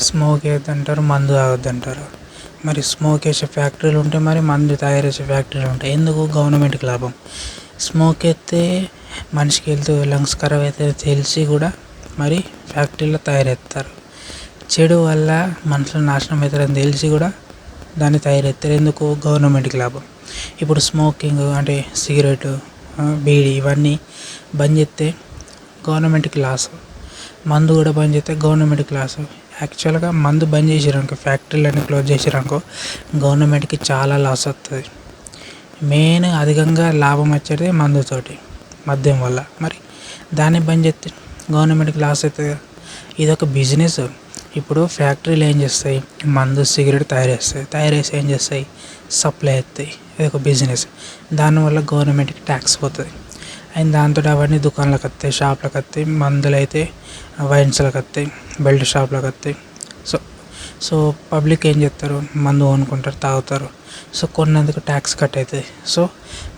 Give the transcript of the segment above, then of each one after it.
Smoke వేయొద్దంటారు మందు తాగొద్దంటారు. మరి smoke వేసే ఫ్యాక్టరీలు ఉంటే మరి మందు తయారు చేసే ఫ్యాక్టరీలు ఉంటాయి. ఎందుకు? గవర్నమెంట్కి లాభం. స్మోక్ ఎత్తే మనిషికి వెళ్తూ లంగ్స్ ఖరాబ్ అవుతాయి తెలిసి కూడా మరి ఫ్యాక్టరీలో తయారు చేస్తారు చెడు వల్ల మనుషులు నాశనం అవుతారని తెలిసి కూడా దాన్ని తయారెత్తారు ఎందుకు? గవర్నమెంట్కి లాభం. ఇప్పుడు స్మోకింగ్ అంటే సిగరెట్ బీడీ ఇవన్నీ బంద్ చేస్తే గవర్నమెంట్కి లాస్. మందు కూడా బంద్ చేస్తే గవర్నమెంట్కి లాస్. యాక్చువల్గా మందు బంద్ చేసిరనుకో ఫ్యాక్టరీలన్నీ క్లోజ్ చేసిరనుకో గవర్నమెంట్కి చాలా లాస్ వస్తుంది మెయిన్ అధికంగా లాభం వచ్చేది మందుతోటి మద్యం వల్ల. మరి దాన్ని బంద్ చేస్తే గవర్నమెంట్కి లాస్ అవుతుంది ఇది ఒక బిజినెస్. ఇప్పుడు ఫ్యాక్టరీలు ఏం చేస్తాయి? మందు సిగరెట్ తయారు చేస్తాయి తయారు చేసి ఏం చేస్తాయి? సప్లై అవుతాయి ఇది ఒక బిజినెస్. దానివల్ల గవర్నమెంట్కి ట్యాక్స్ పోతుంది. అండ్ దాంతో అవన్నీ దుకాణాలకు వస్తాయి షాపులకు వస్తాయి మందులు అయితే వైన్స్లకు వస్తాయి బెల్ట్ షాపులకు వస్తాయి. సో సో పబ్లిక్ ఏం చేస్తారు? మందు కొనుక్కుంటారు తాగుతారు. సో కొన్నందుకు ట్యాక్స్ కట్ అవుతుంది. సో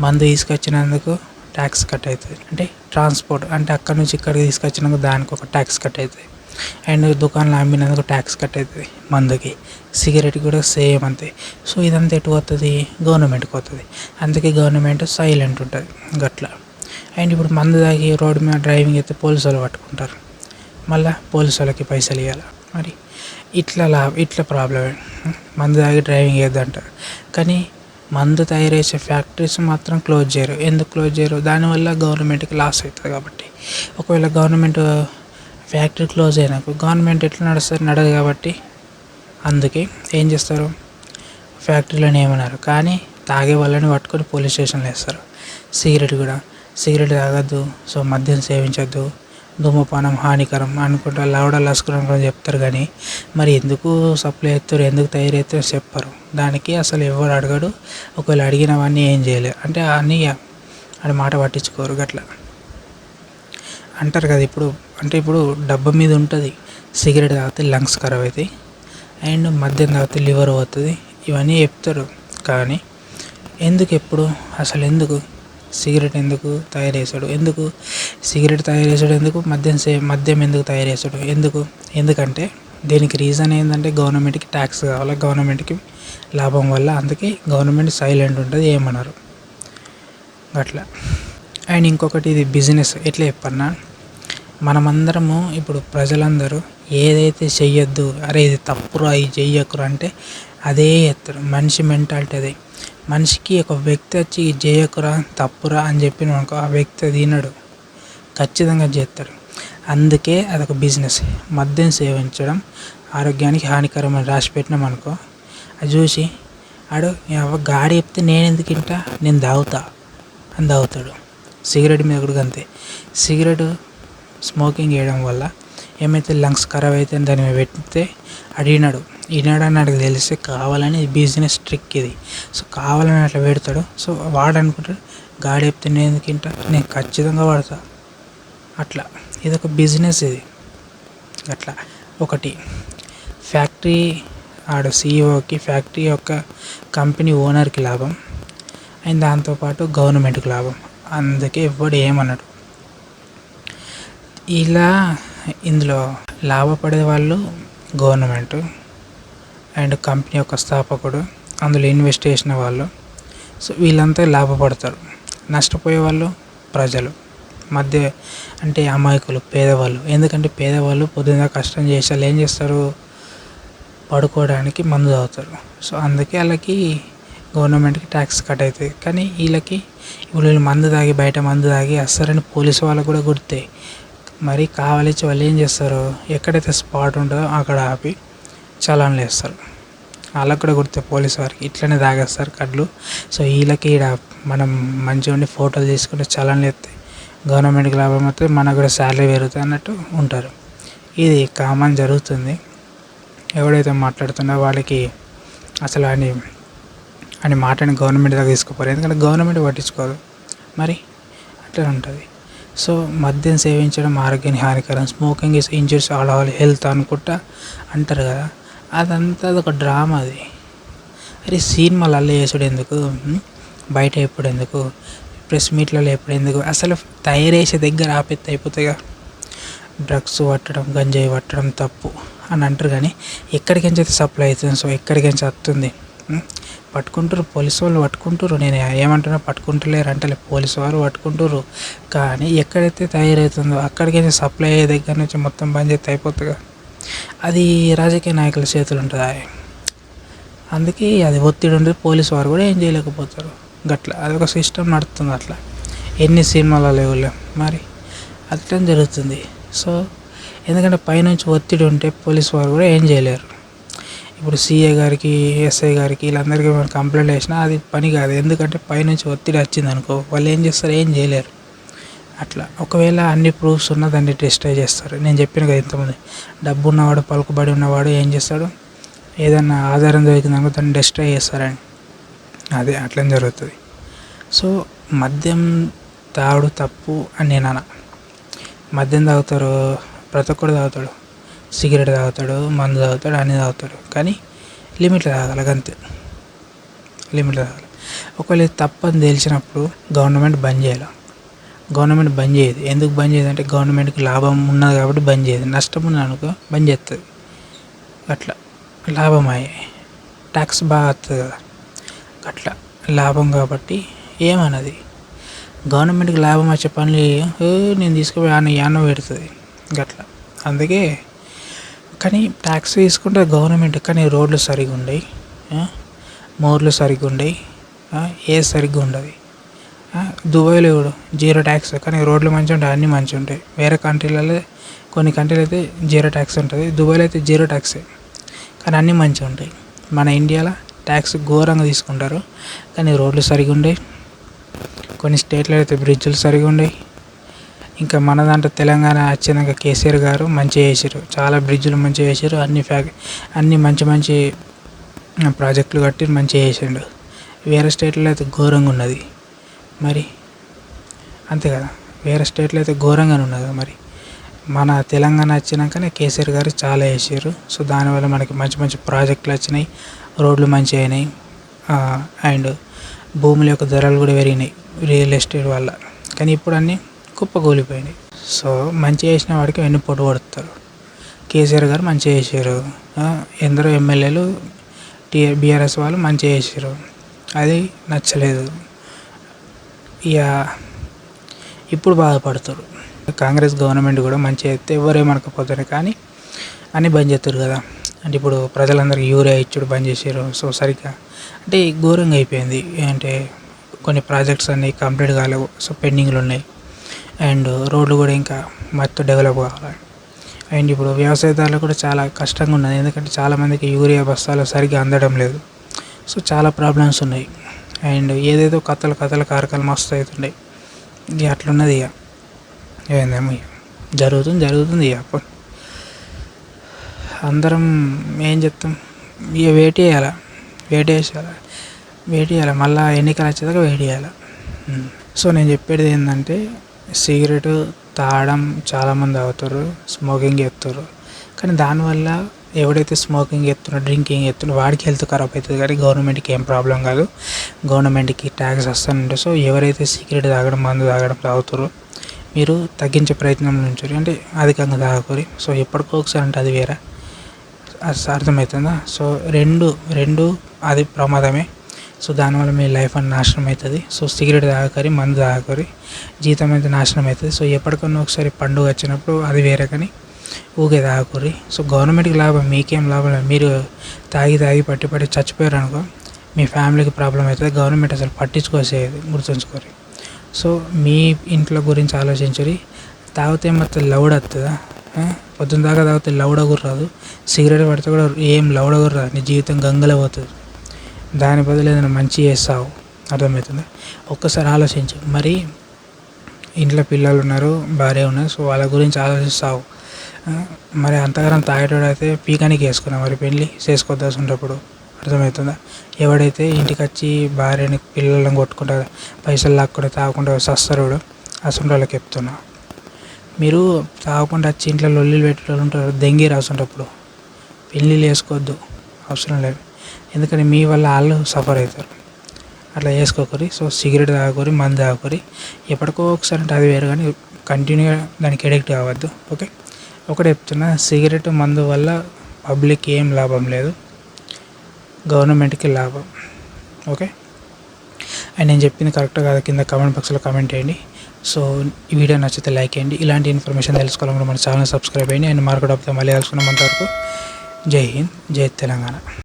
మందు తీసుకొచ్చినందుకు ట్యాక్స్ కట్ అవుతుంది. అంటే ట్రాన్స్పోర్ట్ అంటే అక్కడ నుంచి ఇక్కడికి తీసుకొచ్చినందుకు దానికి ఒక ట్యాక్స్ కట్ అవుతుంది. అండ్ దుకాణంలో అమ్మినందుకు ట్యాక్స్ కట్ అవుతుంది మందుకి. సిగరెట్ కూడా సేమ్ అంతే. సో ఇదంతా ఎటు వస్తుంది గవర్నమెంట్కి వస్తుంది అందుకే గవర్నమెంట్ సైలెంట్ ఉంటుంది గట్లా. అండ్ ఇప్పుడు మందు తాగి రోడ్డు మీద డ్రైవింగ్ అయితే పోలీసు వాళ్ళు పట్టుకుంటారు. మళ్ళీ పోలీసు వాళ్ళకి పైసలు ఇవ్వాలి మరి ఇట్లా లా ఇట్లా ప్రాబ్లమే. మందు తాగి డ్రైవింగ్ చేద్దంటారు కానీ మందు తయారు చేసే ఫ్యాక్టరీస్ మాత్రం క్లోజ్ చేయరు. ఎందుకు క్లోజ్ చేయరు? దానివల్ల గవర్నమెంట్కి లాస్ అవుతుంది కాబట్టి. ఒకవేళ గవర్నమెంట్ ఫ్యాక్టరీ క్లోజ్ అయినాక గవర్నమెంట్ ఎట్లా నడుస్తుంది నడదు కాబట్టి. అందుకే ఏం చేస్తారు? ఫ్యాక్టరీలోనే ఏమన్నారు కానీ తాగే వాళ్ళని పట్టుకొని పోలీస్ స్టేషన్లో వేస్తారు. సిగరెట్ కూడా. సిగరెట్ తాగొద్దు సో మద్యం సేవించొద్దు ధూమపానం హానికరం అనుకుంటా లవడ లస్కరం చెప్తారు కానీ మరి ఎందుకు సప్లై చేస్తారు ఎందుకు తయారు చేస్తారు చెప్పరు. దానికి అసలు ఎవరు అడగడు ఒకవేళ అడిగినవన్నీ ఏం చేయలేరు అంటే అన్నీ అని మాట పట్టించుకోరు గట్లా. అంటారు కదా ఇప్పుడు అంటే ఇప్పుడు డబ్బా మీద ఉంటుంది సిగరెట్ తాగితే లంగ్స్ ఖరాబ్ అవుతాయి అండ్ మద్యం తాగితే లివర్ పోతుంది ఇవన్నీ చెప్తారు. కానీ ఎందుకు ఎప్పుడు అసలు ఎందుకు? సిగరెట్ ఎందుకు తయారు చేస్తాడు ఎందుకు సిగరెట్ తయారు చేసాడు ఎందుకు మద్యం సే మద్యం ఎందుకు తయారు చేస్తాడు ఎందుకు? ఎందుకంటే దీనికి రీజన్ ఏంటంటే గవర్నమెంట్కి ట్యాక్స్ కావాలి. గవర్నమెంట్కి లాభం వల్ల అందుకే గవర్నమెంట్ సైలెంట్ ఉంటుంది ఏమన్నారు. అట్లా. అండ్ ఇంకొకటి ఇది బిజినెస్. ఎట్లా చెప్పన్నా? మనమందరము ఇప్పుడు ప్రజలందరూ ఏదైతే చెయ్యొద్దు అరే ఇది తప్పురా ఇది చెయ్యకురా అంటే అదే చేస్తారు మనిషి మెంటాలిటీ అదే. మనిషికి ఒక వ్యక్తి వచ్చి ఇది చేయకురా తప్పురా అని చెప్పిన అనుకో ఆ వ్యక్తి అది వినడు ఖచ్చితంగా చేస్తాడు. అందుకే అదొక బిజినెస్. మద్యం సేవించడం ఆరోగ్యానికి హానికరం అని రాసి పెట్టినాం అనుకో. అది చూసి ఆడు గాడి చెప్తే నేను ఎందుకు ఇంటా నేను తాగుతా అని తాగుతాడు. సిగరెట్ మీద కూడా అంతే. సిగరెట్ స్మోకింగ్ చేయడం వల్ల ఏమైతే లంగ్స్ ఖరాబ్ అయితే దాన్ని పెడితే అడిగినాడు. వినాడు నాకు తెలిస్తే కావాలని బిజినెస్ ట్రిక్ ఇది. సో కావాలని అట్లా పెడతాడు. సో వాడు అనుకుంటాడు గాడి చెప్తే నేను ఎందుకు తింటా నేను ఖచ్చితంగా వాడతా. అట్లా. ఇది ఒక బిజినెస్ ఇది. అట్లా. ఒకటి ఫ్యాక్టరీ ఆడ సీఈఓకి ఫ్యాక్టరీ యొక్క కంపెనీ ఓనర్కి లాభం. అండ్ దాంతోపాటు గవర్నమెంట్కి లాభం. అందుకే ఎవ్వడు ఏమన్నాడు ఇలా ఇందులో లాభపడే వాళ్ళు గవర్నమెంట్. అండ్ కంపెనీ యొక్క స్థాపకుడు అందులో ఇన్వెస్ట్ చేసిన వాళ్ళు. సో వీళ్ళంతా లాభపడతారు. నష్టపోయే వాళ్ళు ప్రజలు. మధ్య అంటే అమాయకులు పేదవాళ్ళు. ఎందుకంటే పేదవాళ్ళు పొద్దున్న కష్టం చేసి వాళ్ళు ఏం చేస్తారు? పడుకోవడానికి మందు తాగుతారు. సో అందుకే వాళ్ళకి గవర్నమెంట్కి ట్యాక్స్ కట్ అవుతుంది కానీ వీళ్ళకి ఇప్పుడు వీళ్ళు మందు తాగి బయట మందు తాగి వస్తారని పోలీసు వాళ్ళకు కూడా గుర్తాయి మరి కావాలిచ్చి వాళ్ళు ఏం చేస్తారు? ఎక్కడైతే స్పాట్ ఉంటుందో అక్కడ ఆపి చలాన్లు వేస్తారు వాళ్ళకు కూడా గుర్తే పోలీస్ వారికి ఇట్లనే తాగేస్తారు కళ్ళు. సో వీళ్ళకి ఈడ మనం మంచిగా ఉండి ఫోటోలు తీసుకుంటే చలాన్లు ఎత్తే గవర్నమెంట్కి లాభం అవుతుంది మనకు కూడా శాలరీ పెరుగుతుంది అన్నట్టు ఉంటారు. ఇది కామన్ జరుగుతుంది. ఎవడైతే మాట్లాడుతున్నారో వాళ్ళకి అసలు అని అని మాటని గవర్నమెంట్ దాకా తీసుకుపోరు. ఎందుకంటే గవర్నమెంట్ పట్టించుకోదు మరి అట్లా ఉంటుంది. సో మద్యం సేవించడం ఆరోగ్యానికి హానికరం. Smoking is injures all all health అనుకుంటా అంటారు కదా. అదంతా అదొక డ్రామా అది. అరే సినిమాలు అల్ల చేసుడు ఎందుకు? బయట ఎప్పుడు ఎందుకు? ప్రెస్ మీట్లలో ఎప్పుడు ఎందుకు? అసలు తయారు చేసే దగ్గర ఆపెత్త అయిపోతాయిగా డ్రగ్స్ పట్టడం గంజాయి పట్టడం తప్పు అని అంటారు కానీ ఎక్కడికించి అయితే సప్లై అవుతుంది? సో ఎక్కడికైనా వస్తుంది? పట్టుకుంటారు పోలీసు వాళ్ళు పట్టుకుంటారు నేను ఏమంటున్నా పట్టుకుంటలేరు అంటలే. పోలీసు వాళ్ళు పట్టుకుంటారు కానీ ఎక్కడైతే తయారవుతుందో అక్కడికి సప్లై అయ్యే దగ్గర నుంచి మొత్తం బంద్ చేస్తే అయిపోతుందిగా అది రాజకీయ నాయకుల చేతులు ఉంటుంది అందుకే అది ఒత్తిడి ఉండి పోలీసు వారు కూడా ఏం చేయలేకపోతారు. గట్ల అదొక సిస్టమ్ నడుస్తుంది అట్లా. ఎన్ని సినిమాలు లేవులే మరి. అట్లా జరుగుతుంది. సో ఎందుకంటే పైనుంచి ఒత్తిడి ఉంటే పోలీస్ వారు కూడా ఏం చేయలేరు. ఇప్పుడు సీఏ గారికి ఎస్ఐ గారికి వీళ్ళందరికీ మనం కంప్లైంట్ వేసినా అది పని కాదు. ఎందుకంటే పైనుంచి ఒత్తిడి వచ్చింది అనుకో వాళ్ళు ఏం చేస్తారు ఏం చేయలేరు. అట్లా. ఒకవేళ అన్ని ప్రూఫ్స్ ఉన్నా దాన్ని డిస్ట్రై చేస్తారు. నేను చెప్పిన కదా ఇంతమంది డబ్బు ఉన్నవాడు పలుకుబడి ఉన్నవాడు ఏం చేస్తాడు? ఏదన్నా ఆధారం దొరికిందనుకో దాన్ని డిస్ట్రై చేస్తారని. అదే అట్లనే జరుగుతుంది. సో మద్యం తాగుడు తప్పు అని నేను అన. మద్యం తాగుతారు ప్రతి ఒక్కడు తాగుతాడు. సిగరెట్ తాగుతాడు మందు తాగుతాడు అన్నీ తాగుతాడు. కానీ లిమిట్లో తాగాలి అంతే. లిమిట్లో తాగాలి. ఒకవేళ తప్పని తెలిసినప్పుడు గవర్నమెంట్ బంద్ చేయాలి. గవర్నమెంట్ బంద్ చేయదు. ఎందుకు బంద్ చేయదు అంటే గవర్నమెంట్కి లాభం ఉన్నది కాబట్టి బంద్ చేయదు. నష్టం ఉన్నది అనుకో బంద్ చేస్తుంది అట్లా. లాభం అయ్యే ట్యాక్స్ బాగా వస్తుంది కదా. అట్లా. లాభం కాబట్టి ఏమన్నది? గవర్నమెంట్కి లాభం వచ్చే పనులు నేను తీసుకుపోయి ఆన యానం పెడుతుంది. గట్లా. అందుకే కానీ ట్యాక్స్ తీసుకుంటే గవర్నమెంట్ కానీ రోడ్లు సరిగా ఉండయి మోర్లు సరిగా ఉండయి ఏ సరిగ్గా ఉండదు. దుబాయ్లో కూడా జీరో ట్యాక్స్. కానీ రోడ్లు మంచిగా ఉంటాయి అన్నీ మంచిగా ఉంటాయి. వేరే కంట్రీలలో కొన్ని కంట్రీలు అయితే జీరో ట్యాక్స్ ఉంటుంది. దుబాయ్లో అయితే జీరో ట్యాక్సే. కానీ అన్నీ మంచిగా ఉంటాయి. మన ఇండియాలో ట్యాక్స్ ఘోరంగా తీసుకుంటారు. కానీ రోడ్లు సరిగా ఉండేవి కొన్ని స్టేట్లో అయితే బ్రిడ్జులు సరిగా ఉండేవి ఇంకా మన దాంట్లో తెలంగాణ వచ్చినాక కేసీఆర్ గారు మంచిగా చేసారు చాలా బ్రిడ్జులు మంచిగా చేసారు అన్ని ఫ్యాక్ అన్ని మంచి మంచి ప్రాజెక్టులు కట్టి మంచిగా చేసిండు. వేరే స్టేట్లో అయితే ఘోరంగా ఉన్నది. మరి అంతే కదా. వేరే స్టేట్లో అయితే ఘోరంగానే ఉన్నది కదా మరి. మన తెలంగాణ వచ్చినాకనే కేసీఆర్ గారు చాలా వేసారు సో దానివల్ల మనకి మంచి మంచి ప్రాజెక్టులు వచ్చినాయి. రోడ్లు మంచిగా అయినాయి. అండ్ భూముల యొక్క ధరలు కూడా పెరిగినాయి రియల్ ఎస్టేట్ వల్ల. కానీ ఇప్పుడు అన్నీ కుప్పకూలిపోయినాయి. సో మంచి చేసిన వాడికి వెన్ను పొట్టు కొడుతారు. కేసీఆర్ గారు మంచిగా చేశారు ఎందరో ఎమ్మెల్యేలు టీ బీఆర్ఎస్ వాళ్ళు మంచిగా చేశారు అది నచ్చలేదు. ఇక ఇప్పుడు బాధపడతారు. కాంగ్రెస్ గవర్నమెంట్ కూడా మంచిగా అయితే ఎవరేమనకపోతారు కానీ అని బంద్ చేస్తారు కదా. అంటే ఇప్పుడు ప్రజలందరికీ యూరియా ఇచ్చుడు బంద్ చేసారు సో సరిగ్గా అంటే ఘోరంగా అయిపోయింది. అంటే కొన్ని ప్రాజెక్ట్స్ అన్నీ కంప్లీట్ కాలేవు. సో పెండింగ్లు ఉన్నాయి. అండ్ రోడ్లు కూడా ఇంకా మొత్తం డెవలప్ కావాలి. అండ్ ఇప్పుడు వ్యవసాయదారులు కూడా చాలా కష్టంగా ఉన్నది. ఎందుకంటే చాలామందికి యూరియా బస్తాలు సరిగ్గా అందడం లేదు. సో చాలా ప్రాబ్లమ్స్ ఉన్నాయి. అండ్ ఏదేదో కథలు కథలు కారకాలు మస్తు అవుతుండే. ఇక అట్లున్నది ఇక ఏందేమో ఇక జరుగుతుంది జరుగుతుంది ఇక అందరం ఏం చెప్తాం? ఇక వెయిట్ చేయాలా? వెయిట్ చేసేయాలి? వెయిట్ చేయాలి? మళ్ళీ ఎన్నికలు వచ్చేదాకా వెయిట్ చేయాలి? సో నేను చెప్పేది ఏంటంటే సిగరెట్ తాగడం చాలామంది తాగుతారు స్మోకింగ్ చేస్తారు. కానీ దానివల్ల ఎవడైతే స్మోకింగ్ చేస్తున్నాడో డ్రింకింగ్ చేస్తున్నాడో వాడికి హెల్త్ ఖరాబ్ అవుతుంది కానీ గవర్నమెంట్కి ఏం ప్రాబ్లం కాదు. గవర్నమెంట్కి ట్యాక్స్ వస్తానంటే సో ఎవరైతే సిగరెట్ తాగడం మందు తాగడం తాగుతారో మీరు తగ్గించే ప్రయత్నం నుంచి అంటే అధికంగా తాగకూరి. సో ఎప్పటికో ఒకసారి అంటే అది వేరే. అది అర్థమవుతుందా? సో రెండు రెండు అది ప్రమాదమే. సో దానివల్ల మీ లైఫ్ అని నాశనం అవుతుంది. సో సిగరెట్ తాగకరి మందు తాగకరి జీతం అయితే నాశనం అవుతుంది. సో ఎప్పటికన్నా ఒకసారి పండుగ వచ్చినప్పుడు అది వేరే కానీ ఊకే తాగకూరి సో గవర్నమెంట్కి లాభం మీకేం లాభం లేదు. మీరు తాగి తాగి పట్టి పట్టి చచ్చిపోయారు అనుకో మీ ఫ్యామిలీకి ప్రాబ్లం అవుతుంది. గవర్నమెంట్ అసలు పట్టించుకోసేది గుర్తుంచుకోరి సో మీ ఇంట్లో గురించి ఆలోచించరి తాగితే మొత్తం లౌడ్ వస్తుందా? పొద్దున్న దాకా తాగితే లౌడ కూడా రాదు. సిగరెట్ పడితే కూడా ఏం లౌడ కూడా రాదు. నీ జీవితం గంగల పోతుంది. దాని బదులు ఏదైనా మంచి చేస్తావు. అర్థమవుతుంది? ఒక్కసారి ఆలోచించు. మరి ఇంట్లో పిల్లలు ఉన్నారు భార్య ఉన్నారు సో వాళ్ళ గురించి ఆలోచిస్తావు. మరి అంతగానం తాగేటోడు అయితే పీకానికి వేసుకున్నా మరి పెళ్ళి చేసుకోద్దాల్సినప్పుడు అర్థమవుతుందా? ఎవడైతే ఇంటికి వచ్చి భార్యని పిల్లలను కొట్టుకుంటా పైసలు లాక్కుండా తాగకుండా సస్తరుడు అసలు వాళ్ళకి చెప్తున్నా. మీరు తాగకుండా వచ్చి ఇంట్లో లొల్లిలు పెట్టేటోళ్ళు ఉంటారు దెంగి రాసుంటప్పుడు. పెళ్ళిళ్ళు వేసుకోవద్దు అవసరం లేదు. ఎందుకంటే మీ వల్ల వాళ్ళు సఫర్ అవుతారు. అట్లా వేసుకోకరి సో సిగరెట్ తాగకూరి మందు తాగకూరి ఎప్పటికో ఒకసారి అంటే అది వేరు కానీ కంటిన్యూగా దానికి ఎడిక్ట్ కావద్దు ఓకే ఒకటి చెప్తున్నా సిగరెట్ మందు వల్ల పబ్లిక్ ఏం లాభం లేదు. గవర్నమెంట్కి లాభం. ఓకే? అండ్ నేను చెప్పింది కరెక్ట్ కాదు కింద కామెంట్ బాక్స్లో కామెంట్ చేయండి. సో ఈ వీడియో నచ్చితే లైక్ చేయండి. ఇలాంటి ఇన్ఫర్మేషన్ తెలుసుకోవాలనుకుంటే మన ఛానల్ సబ్స్క్రైబ్ అయ్యండి అండ్ మార్కెట్ ఆఫ్ మళ్ళీ తెలుసుకున్నాం అంతవరకు జై హింద్ జై తెలంగాణ.